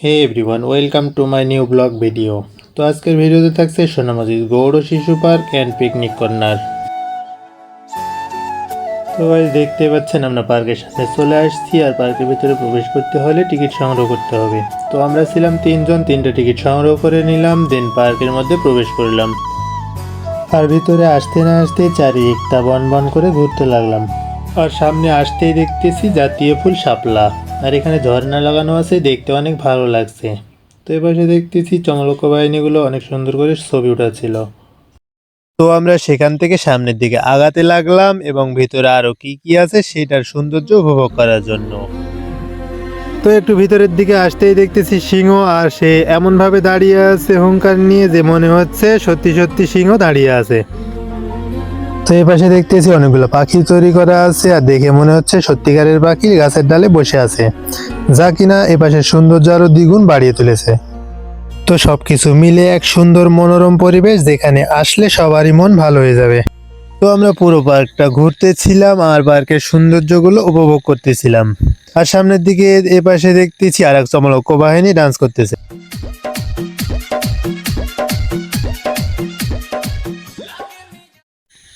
Hey everyone welcome to my new blog video তো আজকের ভিডিওতে থাকছে সোনামাজিদ গৌড় শিশু পার্ক অ্যান্ড পিকনিক কর্নার তো ভাই দেখতে পাচ্ছেন আমরা পার্কের সামনে চলে আসছি আর পার্কের ভিতরে প্রবেশ করতে হলে টিকিট সংগ্রহ করতে হবে। তো আমরা ছিলাম তিনজন, তিনটা টিকিট সংগ্রহ করে নিলাম দেন পার্কের মধ্যে প্রবেশ করলাম। আর ভিতরে আসতে না আসতে চারিদিকটা বন বন করে ঘুরতে লাগলাম। আর সামনে আসতেই দেখতেছি জাতীয় ফুল শাপলা। আর এখানে ঝর্ণা লাগানো আছে, দেখতে অনেক ভালো লাগছে। তো এপাশে দেখতেছি চমলক বাহিনীগুলো অনেক সুন্দর করে ছবি উঠাচ্ছিল। তো আমরা সেখান থেকে সামনের দিকে আগাতে লাগলাম এবং ভিতরে আরও কি কি আছে সেটার সৌন্দর্য উপভোগ করার জন্য। তো একটু ভিতরের দিকে আসতেই দেখতেছি সিংহ, আর সে এমন ভাবে দাঁড়িয়ে আছে হুঙ্কার নিয়ে যে মনে হচ্ছে সত্যি সত্যি সিংহ দাঁড়িয়ে আছে। তো এই পাশে দেখতেছি অনেকগুলো পাখি তৈরি করা আছে আর দেখে মনে হচ্ছে সত্যিকারের পাখি গাছের ডালে বসে আছে, যা কিনা এ পাশের সৌন্দর্য আরও দ্বিগুণ বাড়িয়ে তুলেছে। তো সবকিছু মিলে এক সুন্দর মনোরম পরিবেশ যেখানে আসলে সবারই মন ভালো হয়ে যাবে। তো আমরা পুরো পার্কটা ঘুরতেছিলাম আর পার্কের সৌন্দর্যগুলো উপভোগ করতেছিলাম। আর সামনের দিকে এ পাশে দেখতেছি আর এক চমলক্ষ বাহিনী ডান্স করতেছে।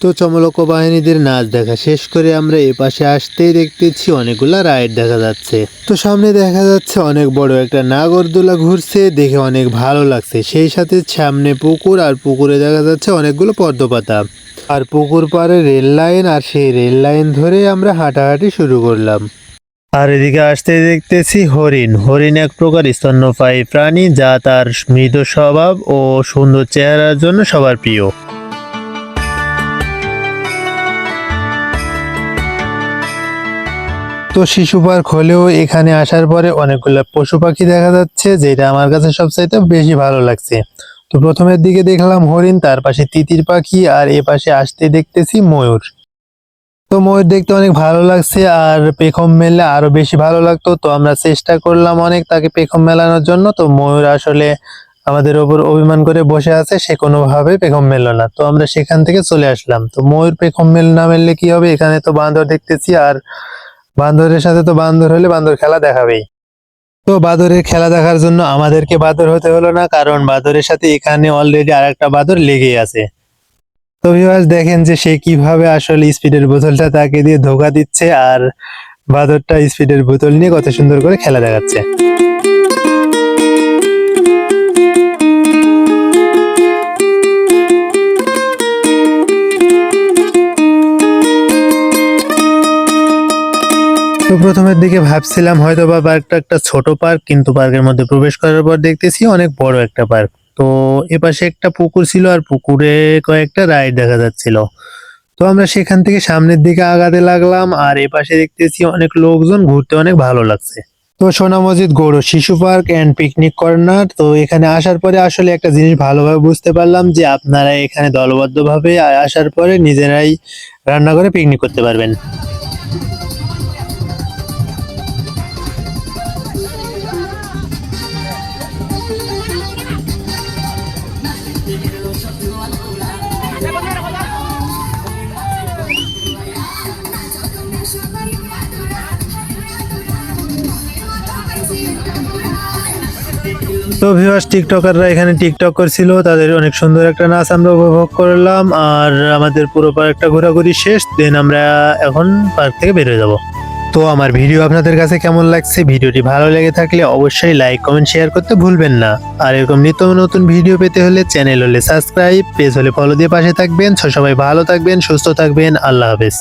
তো চমলক বাহিনীদের নাচ দেখা শেষ করে আমরা এ পাশে আসতেই দেখতেছি অনেকগুলা রাইড দেখা যাচ্ছে। তো সামনে দেখা যাচ্ছে অনেক বড় একটা নাগরদোলা ঘুরছে, দেখে অনেক ভালো লাগছে। সেই সাথে সামনে পুকুর আর পুকুরে দেখা যাচ্ছে অনেকগুলো পদ্মপাতা। আর পুকুর পাড়ে রেল লাইন আর সেই রেল লাইন ধরে আমরা হাঁটাহাঁটি শুরু করলাম। আর এদিকে আসতে দেখতেছি হরিণ। হরিণ এক প্রকার স্তন্যপায়ী প্রাণী যা তার মৃদু স্বভাব ও সুন্দর চেহারার জন্য সবার প্রিয়। তো শিশু পার্ক হলেও এখানে আসার পরে অনেকগুলো পশু পাখি দেখা যাচ্ছে, যেটা আমার কাছে সবচাইতে বেশি ভালো লাগছে। তো প্রথমের দিকে দেখলাম হরিণ, তার পাশে তিতির পাখি আর এ পাশে আসতে দেখতেছি ময়ূর। তো ময়ূর দেখতে অনেক ভালো লাগছে আর পেখম মেললে আরও বেশি ভালো লাগতো। তো আমরা চেষ্টা করলাম অনেক তাকে পেখম মেলানোর জন্য। তো ময়ূর আসলে আমাদের ওপর অভিমান করে বসে আছে, সে কোনোভাবে পেখম মেললো না। তো আমরা সেখান থেকে চলে আসলাম। তো ময়ূর পেখম মেল না মেললে কি হবে? এখানে তো বান্দর দেখতেছি আর বান্দরের সাথে তো বান্দর হলে বান্দর খেলা দেখাবেই। তো বাদরের খেলা দেখার জন্য আমাদেরকে বাদর হতে হলো না, কারণ বাদরের সাথে এখানে অলরেডি আর একটা বাদর লেগেই আছে। তো ভিউয়ার্স দেখেন যে সে কীভাবে আসলে স্পিডের বোতলটা তাকে দিয়ে ধোকা দিচ্ছে আর বাদরটা স্পিডের বোতল নিয়ে কত সুন্দর করে খেলা দেখাচ্ছে। তো প্রথমের দিকে ভাবছিলাম হয়তো বা পার্কটা একটা ছোট পার্ক, কিন্তু পার্কের মধ্যে প্রবেশ করার পর দেখতেছি অনেক বড় একটা পার্ক। তো এপাশে একটা পুকুর ছিল আর পুকুরে কয়েকটা রাইড দেখা যাচ্ছিল। তো আমরা সেখান থেকে সামনের দিকে আগাতে লাগলাম আর এপাশে দেখতেছি অনেক লোকজন ঘুরতে অনেক ভালো লাগছে। তো সোনা মসজিদ গৌড় শিশু পার্ক অ্যান্ড পিকনিক কর্নার তো এখানে আসার পরে আসলে একটা জিনিস ভালোভাবে বুঝতে পারলাম যে আপনারা এখানে দলবদ্ধভাবে আসার পরে নিজেরাই রান্না করে পিকনিক করতে পারবেন। তো ভিউয়ার্স টিকটকাররা এখানে টিকটক করছিল, তাদের অনেক সুন্দর একটা নাচ আমরা উপভোগ করলাম, আর আমাদের পুরো পার্কটা ঘোরাঘুরি শেষ দেন আমরা এখন পার্ক থেকে বের হয়ে যাব। তো আমার ভিডিও আপনাদের কাছে কেমন লাগছে? ভিডিওটি ভালো লেগে থাকলে অবশ্যই লাইক কমেন্ট শেয়ার করতে ভুলবেন না। আর এরকম নিত্য নতুন ভিডিও পেতে হলে চ্যানেল হলে সাবস্ক্রাইব পেজ হলে ফলো দিয়ে পাশে থাকবেন। সবাই ভালো থাকবেন, সুস্থ থাকবেন। আল্লাহ হাফেজ।